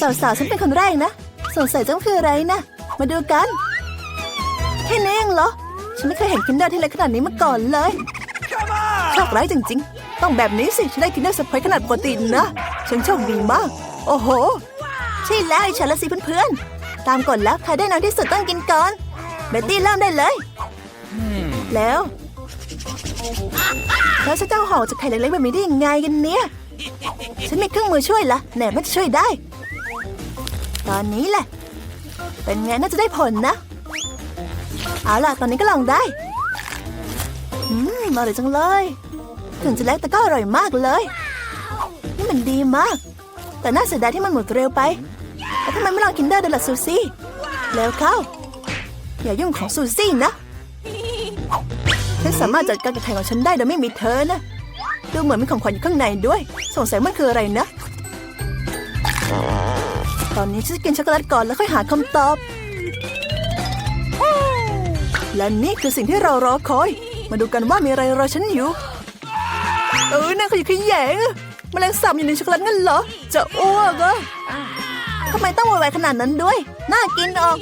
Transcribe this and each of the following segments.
สาวๆฉันเป็นคนแรกนะ สงสัยต้องคืออะไรนะ มาดูกัน แค่นี้เองเหรอ ฉันไม่เคยเห็นคินเดอร์ที่เล็กขนาดนี้มาก่อนเลยโชคร้ายจริงๆ ต้องแบบนี้สิ ฉันได้คินเดอร์สไปขนาดปกตินะ ฉันโชคดีมาก โอ้โห ใช่แล้วฉันละสิเพื่อนๆ ตามกฎแล้วใครได้น้อยที่สุดต้องกินก่อน เบตตี้เริ่มได้เลย แล้ว แล้วฉันจะเอาห่อจากไข่เล็กๆแบบนี้ได้ยังไงกันเนี่ย ฉันมีเครื่องมือช่วยละแหนมันจะช่วยได้ ตอนนี้แหละ เป็นไงน่าจะได้ผลนะ เอาล่ะ ตอนนี้ก็ลองได้ อืมอร่อยจังเลย ถึงจะเล็กแต่ก็อร่อยมากเลย นี่มันดีมาก แต่น่าเสียดายที่มันหมดเร็วไปแล้วทำไมไม่ลองคินเดอร์เดล่ะซูซี่แล้วเข้า อย่ายุ่งของซูซี่นะฉันสามารถจัดการกับไข่ของฉันได้โดยไม่มีเธอนะ ดูเหมือนมีของขวัญอยู่ข้างในด้วย สงสัยมันคืออะไรนะ ตอนนี้ฉันจะกินช็อกโกแลตก่อนแล้วค่อยหาคำตอบ และนี่คือสิ่งที่เรารอคอย มาดูกันว่ามีอะไรรอฉันอยู่ เออน่าขยะแขยงอะแมลงสาบอยู่ในช็อกโกแลตงั้นเหรอ จะอ้วกอะทำไมต้องโวยวายขนาดนั้นด้วย น่ากินออก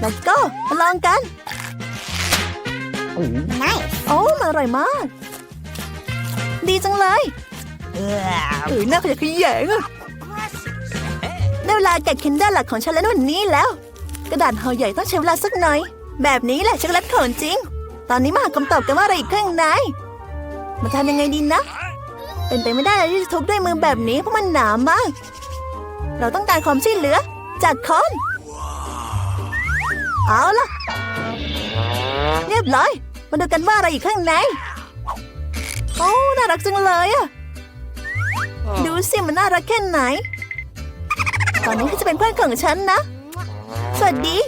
แล้วก็มาลองกันโอ้มันอร่อยมาก ดีจังเลยเออน่าขยะแขยงอะ ได้เวลาแกะเคนเดอร์หลักของฉันแล้ววันนี้แล้ว กระดาษห่อใหญ่ต้องใช้เวลาสักหน่อย แบบนี้แหละช็อกโกแลตของจริง ตอนนี้มาหาคำตอบกันว่าอะไรอีกข้างในมาทำยังไงดีนะ เป็นไปไม่ได้เลยที่จะทุบด้วยมือแบบนี้เพราะมันหนามาก เราต้องการความช่วยเหลือ จากคน เอาล่ะ เรียบร้อย มาดูกันว่าอะไรอยู่ข้างใน โอ้ น่ารักจังเลยอะ ดูสิมันน่ารักแค่ไหน ตอนนี้ก็จะเป็นเพื่อนของฉันนะ สวัสดี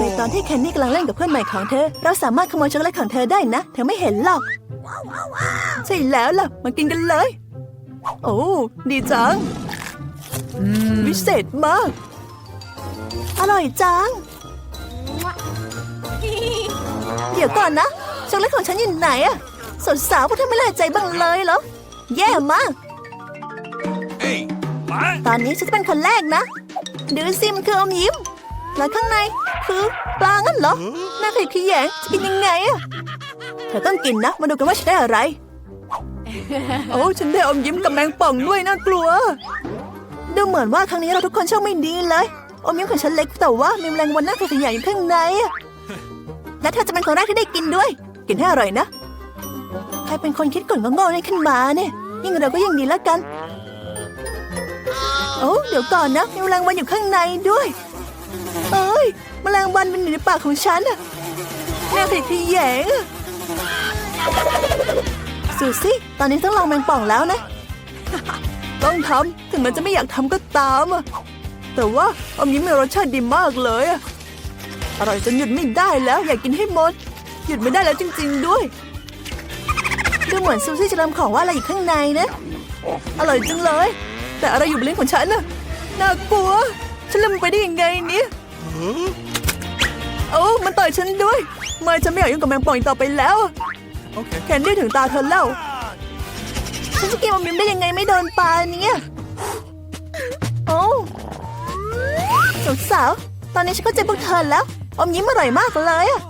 ในตอนที่แคนนี่กำลังเล่นกับเพื่อนใหม่ของเธอ เราสามารถขโมยช็อกโกแลตของเธอได้นะ เธอไม่เห็นหรอก ใช่แล้วล่ะ มากินกันเลย โอ้ ดีจัง วิเศษมาก อร่อยจัง เดี๋ยวก่อนนะช็อกโกแลตของฉันอยู่ไหนอะสาวสาวๆพวกเธอไม่ละใจบ้างเลยเหรอ แย่มาก Hey, what? ตอนนี้ฉันจะเป็นคนแรกนะ ดูสิมันคืออมยิ้ม แล้วข้างในคือปลางั้นเหรอน่าขยะแขยงจะกินยังไงอะเธอต้องกินนะ มาดูกันว่าฉันได้อะไร โอ้ฉันได้อมยิ้มกับแมงป่องด้วยน่ากลัว ดูเหมือนว่าครั้งนี้เราทุกคนโชคไม่ดีเลย อมยิ้มของฉันเล็กแต่ว่ามีแมลงวันน่าขยะแขยงอยู่ข้างในอะและเธอจะเป็นคนแรกที่ได้กินด้วย กินให้อร่อยนะ ใครเป็นคนคิดกฎงงๆนี่ขึ้นมาเนี่ยยิ่งเราก็ยิ่งดีแล้วกัน โอ้เดี๋ยวก่อนนะมีแมลงวันอยู่ข้างในด้วย เอ้ยแมลงวันมันอยู่ในปากของฉันอะแม่ขยะแยงสูสิตอนนี้ต้องลองแมงป่องแล้วนะ ต้องทำถึงมันจะไม่อยากทำก็ตามอะแต่ว่าอมยิ้มมีรสชาติดีมากเลยอะอร่อยจนหยุดไม่ได้แล้วอยากกินให้หมด หยุดไม่ได้แล้วจริง ๆ ด้วยดูเหมือนซูซี่จะรำของว่าอะไรอยู่ข้างในนะ อร่อยจังเลย แต่อะไรอยู่บนลิ้นของฉันน่ะ น่ากลัว ฉันลืมไปได้ยังไงเนี่ยโอ้มันต่อยฉันด้วย ไม่ฉันไม่อยากยุ่งกับแมงป่องอีกต่อไปแล้ว Okay. แคนดี้ถึงตาเธอแล้ว ฉันจะกินอมยิ้มได้ยังไงไม่โดนปลาเนี่ยโอ้สาวๆตอนนี้ฉันก็เจอพวกเธอแล้ว อมยิ้มอร่อยมากเลยอะ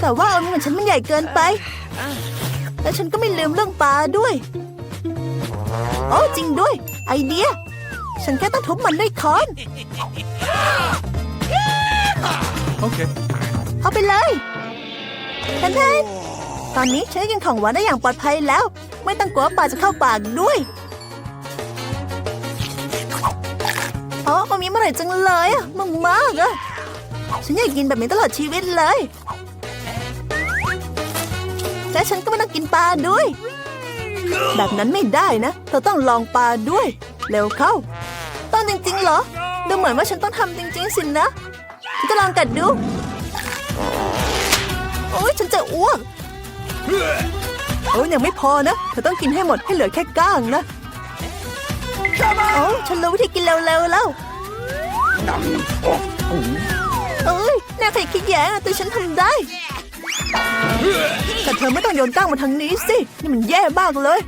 แต่ว่าอมยิ้มของฉันมันใหญ่เกินไป และฉันก็ไม่ลืมเรื่องปลาด้วย โอ้จริงด้วย ไอเดีย ฉันแค่ต้องทุบมันด้วยค้อน Okay. เอาไปเลยทันทันตอนนี้ฉันได้กินของหวานได้อย่างปลอดภัยแล้ว ไม่ต้องกลัวว่าปลาจะเข้าปากด้วยอ๋ออมยิ้มอร่อยจังเลยอะมากมากๆอะฉันอยากกินแบบนี้ตลอดชีวิตเลย และฉันก็ไม่ต้องกินปลาด้วย แบบนั้นไม่ได้นะ เธอต้องลองปลาด้วย เร็วเข้า ต้องจริงๆเหรอ ดูเหมือนว่าฉันต้องทำจริง ๆ สินะฉันจะลองกัดดู โอ๊ยฉันจะอ้วกโอ้ยยังไม่พอนะ เธอต้องกินให้หมดให้เหลือแค่ก้างนะโอ้ฉันรู้วิธีกินเร็วๆแล้วเอ้ยน่าขยะแขยงอะแต่ฉันทำได้ แต่เธอไม่ต้องโยนก้างมาทางนี้สิ นี่มันแย่มากเลย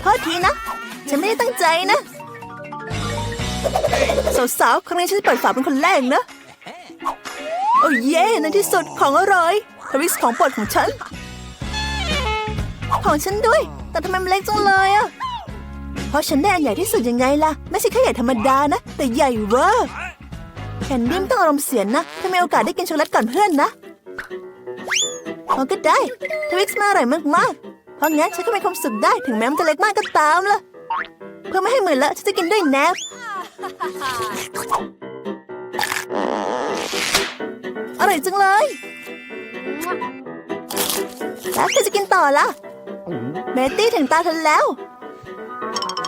โทษทีนะ ฉันไม่ได้ตั้งใจนะ สาวๆ ครั้งนี้ฉันจะเปิดฝาเป็นคนแรกนะ โอ้เย่ในที่สุดของอร่อยทวิสของโปรดของฉัน ของฉันด้วย แต่ทำไมมันเล็กจังเลยอะเพราะฉันได้อันใหญ่ที่สุดยังไงล่ะ ไม่ใช่แค่ใหญ่ธรรมดานะ แต่ใหญ่เวอร์แคนดี้มต้องอารมณ์เสียนะถ้ามีโอกาสได้กินช็อกโกแลตก่อนเพื่อนนะ เอาก็ได้ทวิสมาอร่อยมากๆ เพราะงั้นฉันก็มีความสุขได้ถึงแม้มันจะเล็กมากก็ตามล่ะ เพื่อไม่ให้เหมือนละฉันจะกินด้วยแนบอร่อยจังเลยแล้วเธอจะกินต่อละเบตตี้ถึงตาเธอแล้ว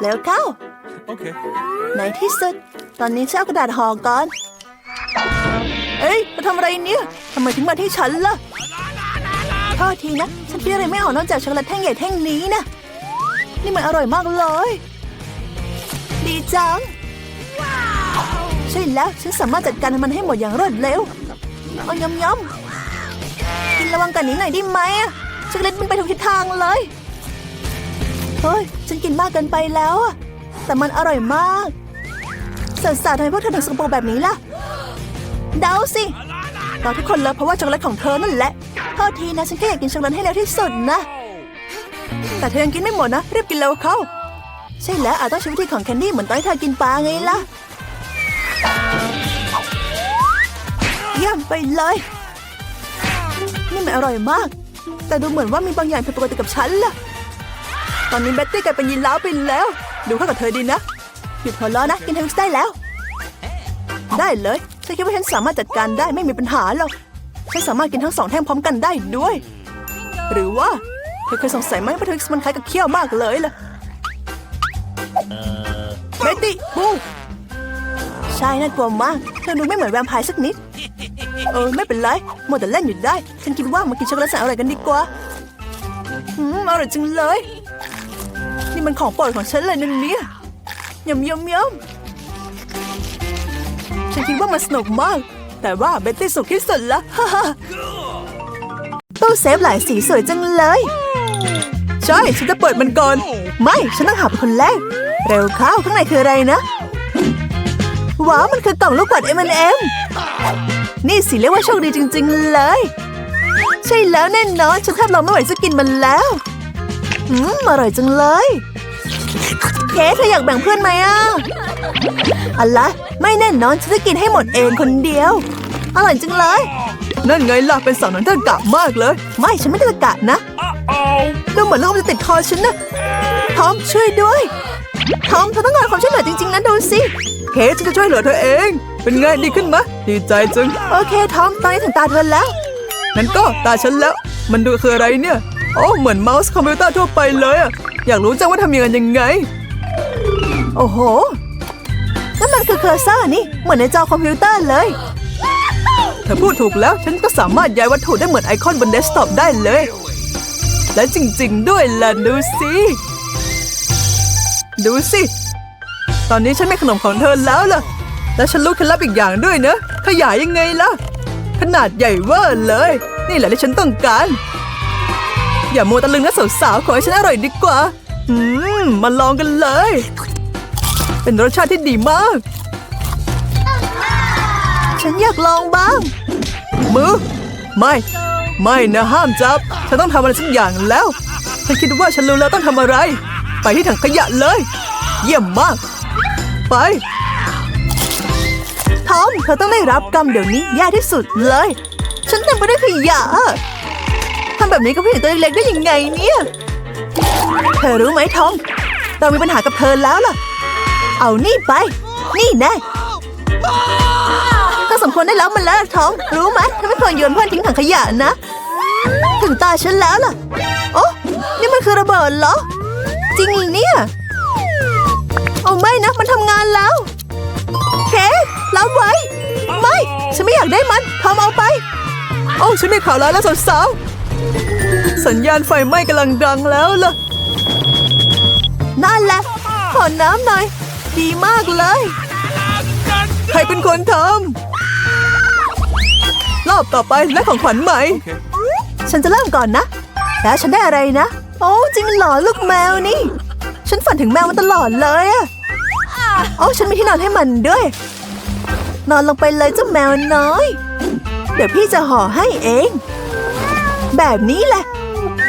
แล้วเข้า Okay. ในที่สุด ตอนนี้ฉันเอากระดาษห่อก่อน เอ้ยมาทำอะไรเนี่ยทำไมถึงมาที่ฉันล่ะ โทษทีนะ ฉันคิดอะไรไม่ออกนอกจากช็อกโกแลตแท่งใหญ่แท่งนี้นะ นี่มันอร่อยมากเลย ดีจัง ใช่แล้ว ฉันสามารถจัดการมันให้หมดอย่างรวดเร็ว เอายำยำกินระวังกันนี้หน่อยได้ไหมอะช็อกโกแลตมันไปทุกทิศทางเลย เฮ้ย ฉันกินมากเกินไปแล้วอะแต่มันอร่อยมากสาวๆทำไมพวกเธอถึงสกปรกแบบนี้ล่ะ เดาสิ เราทุกคนเลยเพราะว่าช็อกโกแลตของเธอนั่นแหละโทษทีนะฉันแค่อยากกินช็อกโกแลตให้เร็วที่สุดนะ แต่เธอยังกินไม่หมดนะรีบกินเร็วเข้า ใช่แล้วอาจต้องใช้วิธีของแคนดี้เหมือนตอนที่เธอกินปลาไงล่ะเยี่ยมไปเลยนี่มันอร่อยมาก แต่ดูเหมือนว่ามีบางอย่างผิดปกติกับฉันล่ะ ตอนนี้เบ็ตตี้กลายเป็นยีราฟไปแล้ว ดูเข้ากับเธอดีนะ หยุดหัวเราะนะ กินเทวิสได้แล้ว ได้เลย ฉันคิดว่าฉันสามารถจัดการได้ไม่มีปัญหาหรอก ฉันสามารถกินทั้งสองแท่งพร้อมกันได้ด้วย หรือว่าเธอเคยสงสัยไหมว่าเทวิสมันคล้ายกับเขี้ยวมากเลยล่ะเบ็ตตี้บูใช่น่ากลัวมาก เธอดูไม่เหมือนแวมไพร์สักนิด เออ ไม่เป็นไรหมดแต่เล่นอยู่ได้ ฉันคิดว่ามากินช็อกโกแลตแสนอร่อยกันดีกว่า อืม อร่อยจังเลย นี่มันของโปรดของฉันเลยนั่นเนี่ยยำยำยำ ฉันคิดว่ามันสนุกมาก แต่ว่าเบ็ตตี้สุขที่สุดละฮ่าฮ่าตู้เซฟหลายสีสวยจังเลย ใช่ ฉันจะเปิดมันก่อน ไม่ ฉันต้องหาเป็นคนแรก เร็วเข้าข้างในคืออะไรนะ ว้าว มันคือกล่องลูกปัด M&M นี่สิเรียกว่าโชคดีจริง ๆ เลย ใช่แล้วแน่นอน ฉันแทบรอไม่ไหวจะกินมันแล้ว อืม อร่อยจังเลย เคเธออยากแบ่งเพื่อนไหมอะ อะไรไม่แน่นอนฉันจะกินให้หมดเองคนเดียว อร่อยจังเลย นั่นไงล่ะเป็นสาวน้อยเธอกะมากเลย ไม่ฉันไม่ได้กะนะ Uh-oh. ดูเหมือนลูกมันจะติดคอฉันนะทอมช่วยด้วยทอมเธอต้องการความช่วยเหลือจริงๆนะดูสิเคฉันจะช่วยเหลือเธอเอง เป็นไงดีขึ้นไหมดีใจจังโอเคทอมตอนนี้ถึงตาเธอแล้วงั้นก็ตาฉันแล้ว มันดูคืออะไรเนี่ยโอ้เหมือนเมาส์คอมพิวเตอร์ทั่วไปเลยอะอยากรู้จังว่าทำยังไงยังไง โอ้โห นั่นมันคือเคอร์เซอร์นี่ เหมือนในจอคอมพิวเตอร์เลย เธอพูดถูกแล้ว ฉันก็สามารถย้ายวัตถุได้เหมือนไอคอนบนเดสก์ท็อปได้เลย และจริงๆ ด้วยล่ะดูสิ ดูสิ ตอนนี้ฉันไม่ขนมของเธอแล้วล่ะ และฉันรู้เคล็ดลับอีกอย่างด้วยนะขยายยังไงล่ะ ขนาดใหญ่เวอร์เลย นี่แหละที่ฉันต้องการ อย่ามัวตะลึงนะสาวๆ ขอให้ฉันอร่อยดีกว่า อืม มาลองกันเลย เป็นรสชาติที่ดีมาก ฉันอยากลองบ้าง มือ ไม่ ไม่นะห้ามจับ ฉันต้องทำอะไรสักอย่างแล้ว ฉันคิดว่าฉันรู้แล้วต้องทำอะไร ไปที่ถังขยะเลย เยี่ยมมาก ไปทอมเธอต้องได้รับกรรมเดี๋ยวนี้แย่ที่สุดเลย ฉันเต็มไปด้วยขยะทำแบบนี้กับผู้หญิงตัวเล็กๆได้ยังไงเนี่ย เธอรู้ไหมทอม เรามีปัญหากับเธอแล้วล่ะ เอานี่ไป นี่แน่ก็สมควรได้แล้วมันแล้วล่ะทอมรู้ไหมเธอไม่ควรโยนเพื่อนทิ้งถังขยะนะ ถึงตาฉันแล้วล่ะ โอ้นี่มันคือระเบิดเหรอ จริงเหรอเนี่ยเอาไม่นะมันทำงานแล้วเคสรับไว้ ไม่ ฉันไม่อยากได้มันทอมเอาไป โอ้ฉันมีข่าวร้ายแล้วสาวๆสัญญาณไฟไหม้กำลังดังแล้วล่ะนั่นแหละขอน้ำหน่อย ดีมากเลย ใครเป็นคนทำรอบต่อไปและของขวัญใหม่ Okay. ฉันจะเริ่มก่อนนะ แล้วฉันได้อะไรนะ โอ้จริงเหรอลูกแมวนี่ ฉันฝันถึงแมวมาตลอดเลยอะโอ้ฉันมีที่นอนให้มันด้วย นอนลงไปเลยเจ้าแมวน้อย เดี๋ยวพี่จะห่อให้เอง แบบนี้แหละ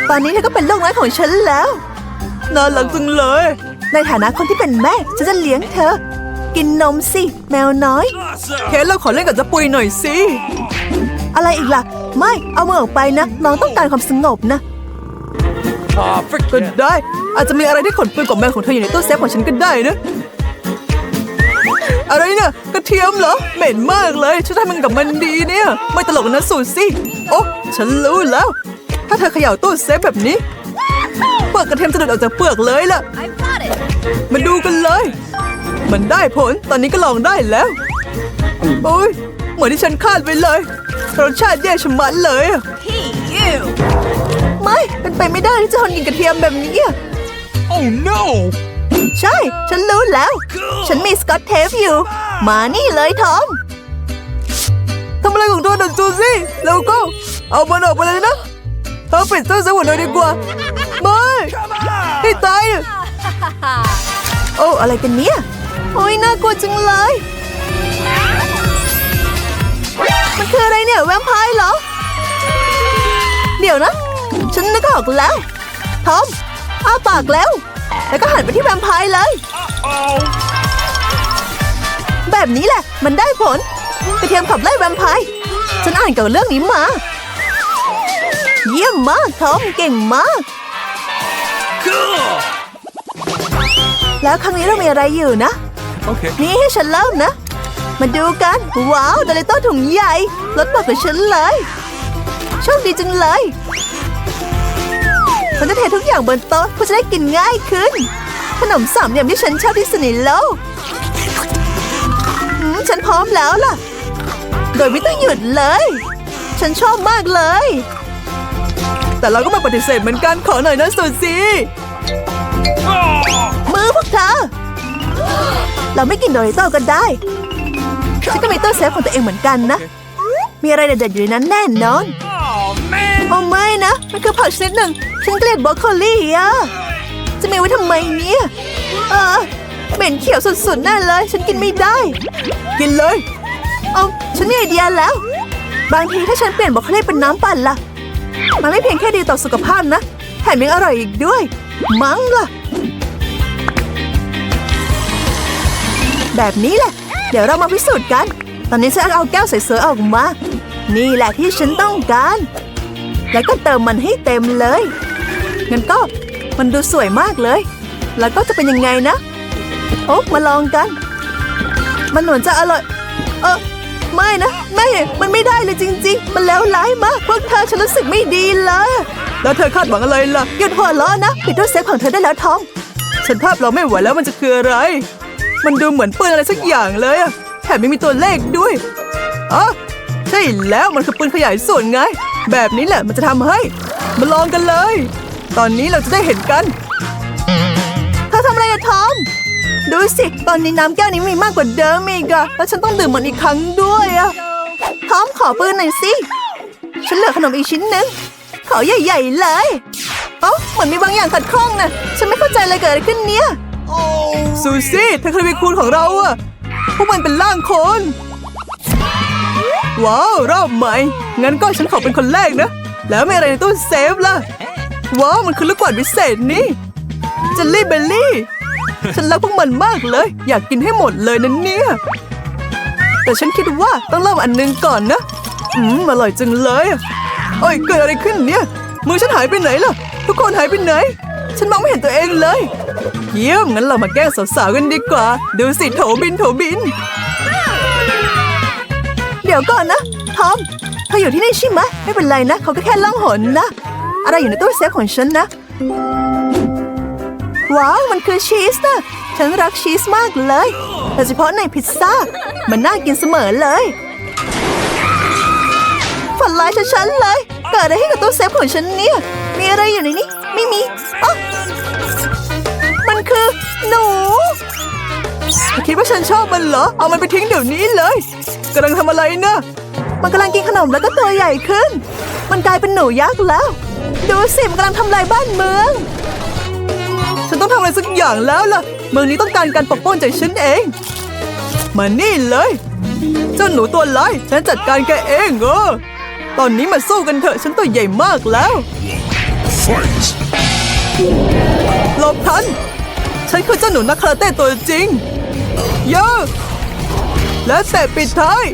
ตอนนี้เธอก็เป็นลูกน้อยของฉันแล้ว น่ารักจังเลย ในฐานะคนที่เป็นแม่ ฉันจะเลี้ยงเธอ กินนมสิ แมวน้อย Awesome. เคสเราขอเล่นกับเจะปุยหน่อยสิ อะไรอีกล่ะ ไม่ เอามือออกไปนะ น้องต้องการความสงบนะ Aw, ก็ forget it. ได้ อาจจะมีอะไรที่ขนปืนกว่าแมวของเธออยู่ในตู้เซฟของฉันก็ได้นะ อะไรเนี่ยกระเทียมเหรอ เหม็นมากเลยฉันทำมันกับมันดีเนี่ย ไม่ตลกนะสูซี่โอ้ฉันรู้แล้ว ถ้าเธอเขย่าตู้เซฟแบบนี้เปลือกกระเทียมจะหลุดออกจากเปลือกเลยล่ะ มาดูกันเลย มันได้ผลตอนนี้ก็ลองได้แล้วโอ้ยเหมือนที่ฉันคาดไว้เลยรสชาติแย่ชะมัดเลยอะไม่เป็นไปไม่ได้ที่จะทนกินกระเทียมแบบนี้อะ Oh no! ใช่ ฉันรู้แล้ว ฉันมีสกอตเทปอยู่ มานี่เลยทอมทำอะไรของเธอหนังจูซี่แล้วก็ เอามันออกไปเลยนะเธอปิดตู้เซฟหมดเลยดีกว่า ไม่ Come on! ให้ตายอะ โอ้อะไรกันเนี่ย โอ้ยน่ากลัวจังเลย มันคืออะไรเนี่ยแวมไพร์เหรอ เดี๋ยวนะ ฉันนึกออกแล้ว ทอม อ้าปากแล้ว แล้วก็หันไปที่แวมไพร์เลย แบบนี้แหละ มันได้ผลกระเทียมขับไล่แวมไพร์ฉันอ่านเกี่ยวกับเรื่องนี้มา เยี่ยมมากทอมเก่งมาก Cool! แล้วครั้งนี้เรามีอะไรอยู่นะ Okay. นี่ให้ฉันเล่านะ มาดูกัน ว้าวดาริโต้ถุงใหญ่ลดบทกับฉันเลย โชคดีจังเลยฉันจะเททุกอย่างบนโต๊ะเพื่อจะได้กินง่ายขึ้น ขนมสามเหลี่ยมที่ฉันชอบที่สุดในโลกอืมฉันพร้อมแล้วล่ะ โดยไม่ต้องหยุดเลย ฉันชอบมากเลย แต่เราก็มาปฏิเสธเหมือนกันขอหน่อยนะสุซี่ Oh! อพวกเธอ เราไม่กินโดริโต้ก็ได้ ฉันก็มีตู้เซฟของตัวเองเหมือนกันนะ มีอะไรเด็ดๆอยู่ในนั้นแน่นอน โอ้ไม่นะ มันคือผักชนิดหนึ่ง ฉันเกลียดบรอกโคลี่อะจะมีไว้ทำไมเนี่ย เออเหม็นเขียวสุดๆแน่เลย ฉันกินไม่ได้ กินเลยเอาฉันมีไอเดียแล้ว บางทีถ้าฉันเปลี่ยนบรอกโคลี่เป็นน้ำปั่นล่ะ มันไม่เพียงแค่ดีต่อสุขภาพนะ แถมยังอร่อยอีกด้วย มั้งล่ะ แบบนี้แหละ เดี๋ยวเรามาพิสูจน์กัน ตอนนี้ฉันเอาแก้วใสๆออกมา นี่แหละที่ฉันต้องการ แล้วก็เติมมันให้เต็มเลยงั้นก็มันดูสวยมากเลย แล้วก็จะเป็นยังไงนะโอ้มาลองกัน มันเหมือนจะอร่อย เออไม่นะแม่มันไม่ได้เลยจริง ๆ มันแล้วร้ายมากพวกเธอฉันรู้สึกไม่ดีเลย แล้วเธอคาดหวังอะไรล่ะหยุดหัวล้อนะปิดตู้เซฟของเธอได้แล้วทอมฉันภาพเราไม่ไหวแล้วมันจะคืออะไร มันดูเหมือนปืนอะไรสักอย่างเลยอะแถมไม่มีตัวเลขด้วยอ๋อใช่แล้วมันคือปืนขยายส่วนไง แบบนี้แหละมันจะทำให้ มาลองกันเลย ตอนนี้เราจะได้เห็นกันเธอทำอะไรอะทอมดูสิตอนนี้น้ำแก้วนี้มีมากกว่าเดิมอีกอะแล้วฉันต้องดื่มมันอีกครั้งด้วยอะทอมขอปืนหน่อยสิฉันเหลือขนมอีกชิ้นหนึ่งขอใหญ่ ๆ เลย เอ้าเหมือนมีบางอย่างขัดข้องนะฉันไม่เข้าใจเลยเกิดอะไรขึ้นเนี่ย ซูซี่เธอเคยเป็นคุณของเราอะพวกมันเป็นร่างคน ว้าวรอบใหม่ งั้นก็ฉันขอเป็นคนแรกนะ แล้วมีอะไรในตู้เซฟล่ะ ว้าวมันคือลูกกวาดพิเศษนี่เจลลี่เบลลี่ ฉันรักพวกมันมากเลย อยากกินให้หมดเลยนะเนี่ย แต่ฉันคิดว่าต้องเริ่มอันหนึงก่อนนะ อืมอร่อยจังเลยอะโอ้ยเกิดอะไรขึ้นเนี่ย มือฉันหายไปไหนล่ะ ทุกคนหายไปไหน ฉันมองไม่เห็นตัวเองเลย เยี่ยมงั้นเรามาแกล้งสาวๆกันดีกว่า ดูสิโถบินโถบิน เดี๋ยวก่อนนะทอมเธออยู่ที่นี่ใช่ไหมไม่เป็นไรนะเขาก็แค่ล่องหนนะ อะไรอยู่ในตู้เซฟของฉันนะว้าวมันคือชีสนะฉันรักชีสมากเลยโดยเฉพาะในพิซซ่า มันน่ากินเสมอเลยฝันร้ายฉันๆเลย เกิดอะไรขึ้กับตู้เซฟของฉันเนี่ย มีอะไรอยู่ในนี้ ไม่มี หนูคิดว่าฉันชอบมันเหรอ เอามันไปทิ้งเดี๋ยวนี้เลยกำลังทำอะไรนะมันกำลังกินขนมแล้วก็ตัวใหญ่ขึ้น มันกลายเป็นหนูยักษ์แล้ว ดูสิมันกำลังทำลายบ้านเมือง ฉันต้องทำอะไรสักอย่างแล้วล่ะ เมืองนี้ต้องการการปกป้องจากฉันเอง มานี่เลย เจ้าหนูตัวร้ายฉันจัดการแกเองเออตอนนี้มาสู้กันเถอะฉันตัวใหญ่มากแล้ว Fight! หลบทัน ฉันคือเจ้าหนูนักคาราเต้ตัวจริงเยอะและเตะปิดท้าย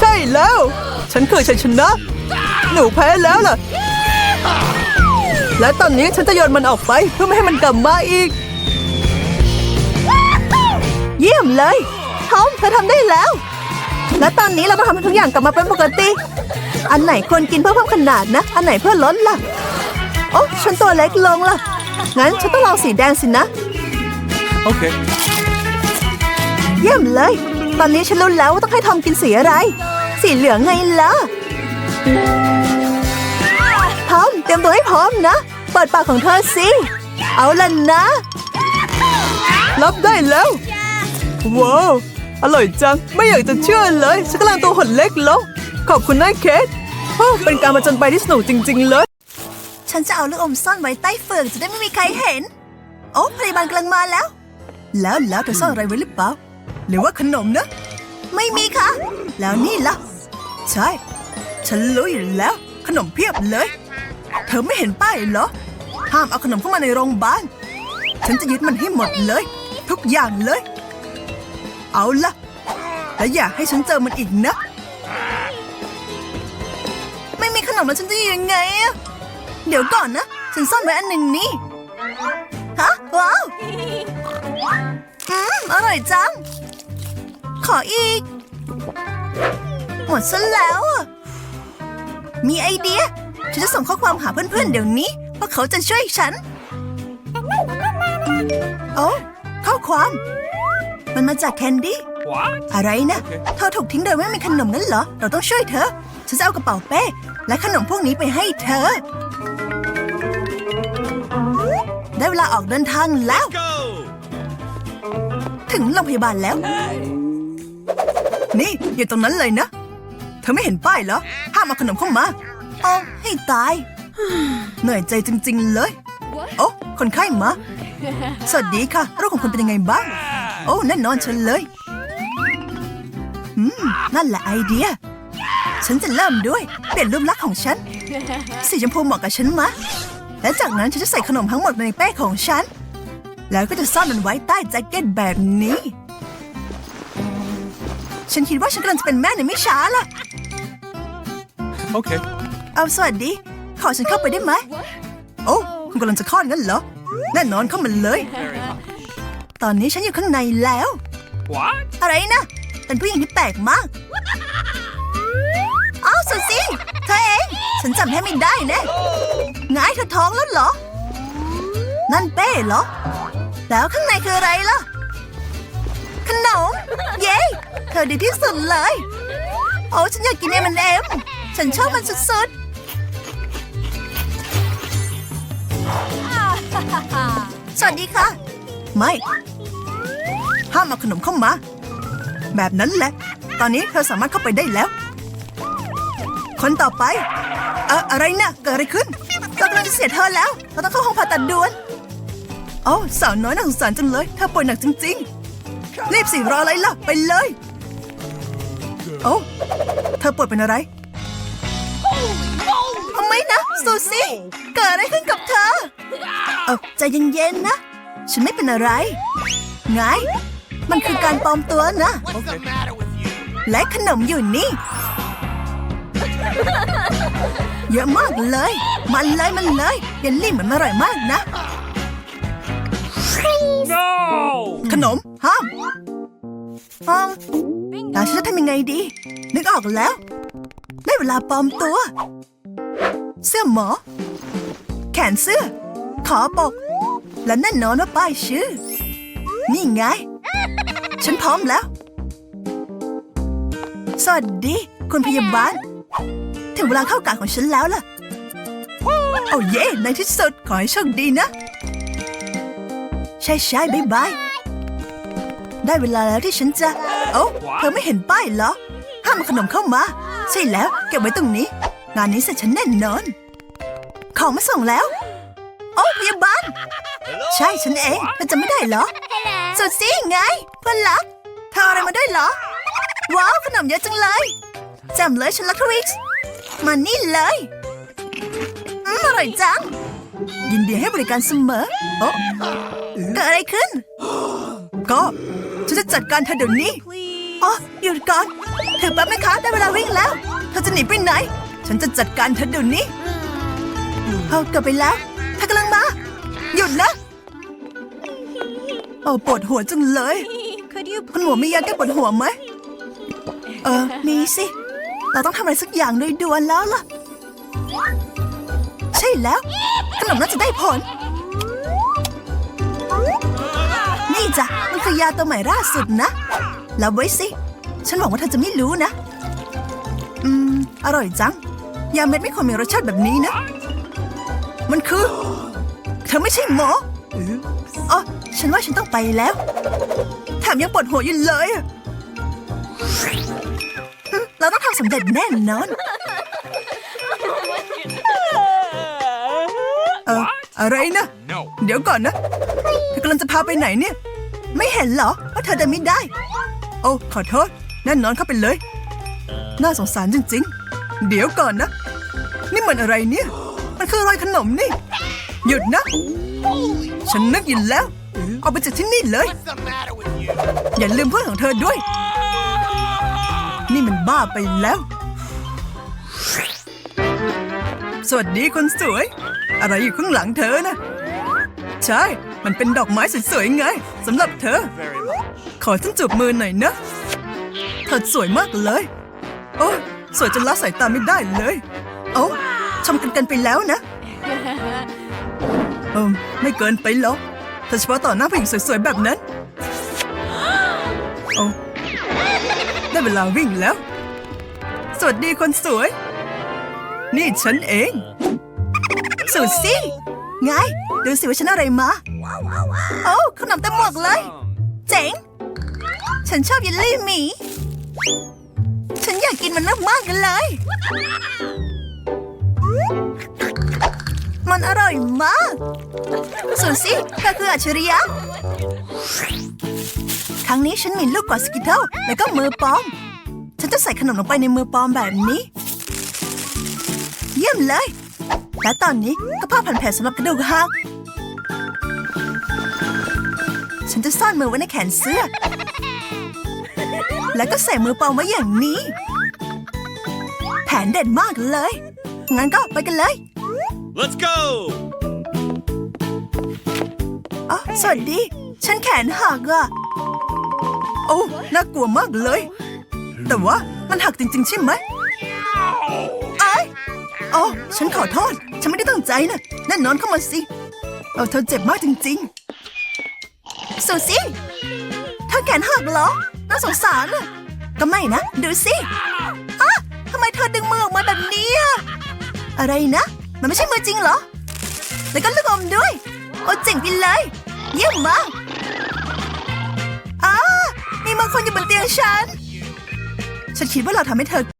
ใช่แล้ว ฉันเคยชัยชนะ หนูแพ้แล้วล่ะ และตอนนี้ฉันจะโยนมันออกไปเพื่อไม่ให้มันกลับมาอีก เยี่ยมเลยทอมเธอทำได้แล้ว และตอนนี้เราต้องทำทุกอย่างกลับมาเป็นปกติ อันไหนควรกินเพื่อเพิ่มขนาดนะ อันไหนเพื่อลดล่ะ โอ้ฉันตัวเล็กลงล่ะ งั้นฉันต้องลองสีแดงสินะ Okay. เยี่ยมเลย ตอนนี้ฉันรู้แล้วว่าต้องให้ทอมกินสีอะไร สีเหลืองไงล่ะทอมเตรียมตัวให้พร้อมนะ เปิดปากของเธอสิ เอาล่ะนะ รับได้แล้ว ว้าว อร่อยจัง ไม่อยากจะเชื่อเลยฉันกำลังตัวหดเล็กลงขอบคุณนะเคทโอ้เป็นการมาจนไปที่สนุกจริง ๆ เลย ฉันจะเอาลูกอมซ่อนไว้ใต้เฟืองจะได้ไม่มีใครเห็น โอ้พยาบาลกำลังมาแล้ว แล้วแล้วเธอซ่อนอะไรไว้หรือเปล่าหรือว่าขนมนะ ไม่มีค่ะ แล้วนี่ล่ะ ใช่ ฉันรู้อยู่แล้ว ขนมเพียบเลย เธอไม่เห็นป้ายเหรอ ห้ามเอาขนมเข้ามาในโรงพยาบาลฉันจะยึดมันให้หมดเลย ทุกอย่างเลย เอาล่ะ และอย่าให้ฉันเจอมันอีกนะ ไม่มีขนมแล้วฉันจะยังไงอะเดี๋ยวก่อนนะ ฉันซ่อนไว้อันหนึ่งนี่ฮะว้าว อืมอร่อยจัง ขออีก หมดซะแล้วอะมีไอเดีย ฉันจะส่งข้อความหาเพื่อนๆเดี๋ยวนี้ว่าเขาจะช่วยฉัน โอ้ข้อความ มันมาจากแคนดี้ What? อะไรนะ เธอถูกทิ้งโดยไม่มีขนมนั้นเหรอ เราต้องช่วยเธอ ฉันจะเอากระเป๋าเป้และขนมพวกนี้ไปให้เธอ ได้เวลาออกเดินทางแล้ว Go! ถึงโรงพยาบาลแล้ว นี่อยู่ตรงนั้นเลยนะ เธอไม่เห็นป้ายเหรอ ห้ามเอาขนมเข้ามาเอาให้ตาย เหนื่อยใจจริง ๆ เลย โอ้คนไข้มา สวัสดีค่ะโรคของคุณเป็นยังไงบ้าง โอ้แน่นอนฉันเลยอืมนั่นแหละไอเดีย ฉันจะเริ่มด้วย เปลี่ยนรูปลักษณ์ของฉัน สีชมพูเหมาะกับฉันมะ และจากนั้นฉันจะใส่ขนมทั้งหมดในเป้ของฉัน แล้วก็จะซ่อนมันไว้ใต้แจ็คเก็ตแบบนี้ ฉันคิดว่าฉันกำลังจะเป็นแม่ในไม่ช้าล่ะ Okay. เอาสวัสดี ขอฉันเข้าไปได้ไหม โอ้คุณกำลังจะคลอดงั้นเหรอ แน่นอนเข้ามาเลย Very hot. ตอนนี้ฉันอยู่ข้างในแล้ว What? อะไรนะ เป็นผู้หญิงที่แปลกมาก อ้าวสุซี่เธอเอง ฉันจำให้ไม่ได้แนะไงเธอท้องแล้วเหรอ นั่นเป้เหรอ แล้วข้างในคืออะไรล่ะ ขนม เย้เธอดีที่สุดเลย โอ้ฉันอยากกินเอ็มเอ็มฉันชอบมันสุดๆ สวัสดีค่ะ ไม่ ห้ามเอาขนมเข้ามา แบบนั้นแหละ ตอนนี้เธอสามารถเข้าไปได้แล้ว คนต่อไป เอะอะไรนะเกิดอะไรขึ้นเรากำลังจะเสียเธอแล้ว เราต้องเข้าห้องผ่าตัดด่วน โอ้สาวน้อยน่าสงสารจังเลยเธอป่วยหนักจริง ๆ รีบสิรออะไรล่ะ ไปเลย โอ้เธอป่วยเป็นอะไรทำไมนะซูซี่เกิดอะไรขึ้นกับเธอ เออใจเย็นๆนะ ฉันไม่เป็นอะไรไงมันคือการปลอมตัวนะ และขนมอยู่นี่ เยอะมากเลย มันเลยมันเลยเยลลี่เหมือนอร่อยมากนะ ขนมห้ามห้ามแล้วฉันจะทำยังไงดี นึกออกแล้ว ได้เวลาปลอมตัว เสื้อหมอ แขนเสื้อ ขอปก และแน่นอนว่าป้ายชื่อ นี่ไง ฉันพร้อมแล้ว สวัสดี คุณพยาบาล ถึงเวลาเข้ากะของฉันแล้วล่ะโอ้เย่ในที่สุดขอให้โชคดีนะใช่ใช่บายบาย ได้เวลาแล้วที่ฉันจะโอ้เธอไม่เห็นป้ายเหรอ ห้ามเอาขนมเข้ามา ใช่แล้ว เก็บไว้ตรงนี้ งานนี้เสร็จฉันแน่นอน ของมาส่งแล้ว โอ้พยาบาล ใช่ฉันเองเธอจะไม่ได้เหรอ Hey ซี่ไงเพื่อนรักเธอเอาอะไรมาด้วยเหรอ ว้าวขนมเยอะจังเลยจำเลยฉันรักทวิกส์มานี่เลย อืมอร่อยจัง ยินดีให้บริการเสมอ โอ้เกิดอะไรขึ้น ก็ฉันจะจัดการเธอเดี๋ยวนี้อ๋อหยุดก่อนเธอแป๊บไหมคะได้เวลาวิ่งแล้ว เธอจะหนีไปไหน ฉันจะจัดการเธอเดี๋ยวนี้เอาเกลับไปแล้วเธอกำลังมา หยุดนะโอ้ปวดหัวจังเลยคุณหมอมียาแก้ปวดหัวไหมเออ มีสิ เราต้องทำอะไรสักอย่างโดยด่วนแล้วล่ะ ใช่แล้ว นมน่าจะได้ผล นี่จ้ะมันคือยาตัวใหม่ล่าสุดนะรับไว้สิ ฉันหวังว่าเธอจะไม่รู้นะ อืม อร่อยจัง ยาเม็ดไม่ควรมีรสชาติแบบนี้นะ มันคือ เธอไม่ใช่หมออ๋อฉันว่าฉันต้องไปแล้ว แถมยังปวดหัวอยู่เลย เราต้องทำสำเร็จแน่นอน อออะไรนะ No. เดี๋ยวก่อนนะเธอกำลังจะพาไปไหนเนี่ย ไม่เห็นเหรอว่าเธอเดินไม่ได้ โอ้ขอโทษแน่นอนเข้าไปเลย น่าสงสารจริง ๆ เดี๋ยวก่อนนะ นี่มันอะไรเนี่ย มันคือรอยขนมนี่ หยุดนะ ฉันนึกอยู่แล้ว เอาไปจากที่นี่เลย อย่าลืมเพื่อนของเธอด้วย นี่มันบ้าไปแล้ว สวัสดีคนสวย อะไรอยู่ข้างหลังเธอนะ ใช่ มันเป็นดอกไม้สวยๆไงสำหรับเธอ ขอฉันจูบมือหน่อยนะเธอสวยมากเลย โอ้สวยจนละสายตาไม่ได้เลยโอ้ชมกันกันไปแล้วนะเออไม่เกินไปหรอกแต่เฉพาะต่อหน้าผู้หญิงสวยๆ แบบนั้น โอ้ได้เวลาวิ่งแล้ว สวัสดีคนสวย นี่ฉันเอง สุดสิไงดูสิว่าฉันอะไรมาโอ้ขนมเต็มหมวกเลย เจ๋ง ฉันชอบเยลลี่หมี ฉันอยากกินมันมากๆกันเลย มันอร่อยมากสุดสิเธอคืออัจฉริยะครั้งนี้ฉันมีลูกกว่าสกิทเทิลแล้วก็มือปอม ฉันจะใส่ขนมลงไปในมือปอมแบบนี้ เยี่ยมเลย และตอนนี้ก็ผ้าพันแผลสำหรับกระดูกหักฉันจะซ่อนมือไว้ในแขนเสื้อ แล้วก็ใส่มือปลอมไว้อย่างนี้ แผนเด็ดมากเลย งั้นก็ไปกันเลย Let's go. อ๋อสวัสดี ฉันแขนหักอะโอ้ น่ากลัวมากเลย แต่ว่ามันหักจริง ๆ ใช่ไหมไอ้ายโอ้ฉันขอโทษ ฉันไม่ได้ตั้งใจนะแน่นอนเข้ามาสิ เอาเธอเจ็บมากจริงๆสุซี่เธอแขนหักเหรอ น่าสงสารอะก็ไม่นะ ดูสิอะทำไมเธอดึงมือออกมาแบบนี้อะอะไรนะ มันไม่ใช่มือจริงเหรอ แล้วก็ลูกอมด้วย โอ้เจ๋งไปเลย เยี่ยมมากอ้ามีบางคนอยู่บนเตียงฉัน ฉันคิดว่าเราทำให้เธอ